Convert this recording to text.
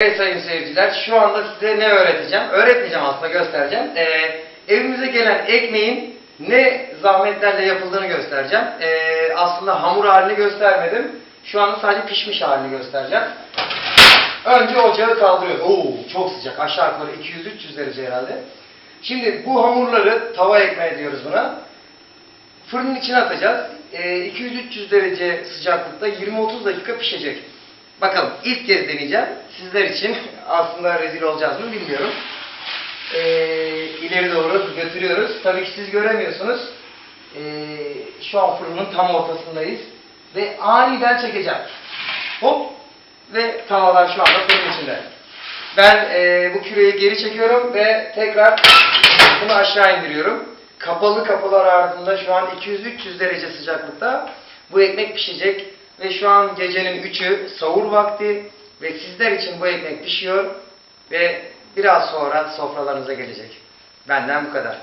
Evet sayın seyirciler, şu anda size ne öğreteceğim? Öğretmeyeceğim aslında, göstereceğim. Ee, evimize gelen ekmeğin ne zahmetlerle yapıldığını göstereceğim. Ee, aslında hamur halini göstermedim. Şu anda sadece pişmiş halini göstereceğim. Önce ocağı kaldırıyoruz. Oo, çok sıcak. Aşağı yukarı 200-300 derece herhalde. Şimdi bu hamurları tava ekmeği diyoruz buna. Fırının içine atacağız. Ee, 200-300 derece sıcaklıkta 20-30 dakika pişecek. Bakalım ilk kez deneyeceğim. Sizler için aslında rezil olacağız mı bilmiyorum. Ee, ileri doğru götürüyoruz. Tabii ki siz göremiyorsunuz. Ee, şu an fırının tam ortasındayız. Ve aniden çekeceğim. Hop! Ve tavalar şu anda fırın içinde. Ben e, bu küreyi geri çekiyorum ve tekrar bunu aşağı indiriyorum. Kapalı kapılar ardında şu an 200-300 derece sıcaklıkta bu ekmek pişecek. Ve şu an gecenin 3'ü sahur vakti ve sizler için bu ekmek pişiyor ve biraz sonra sofralarınıza gelecek. Benden bu kadar.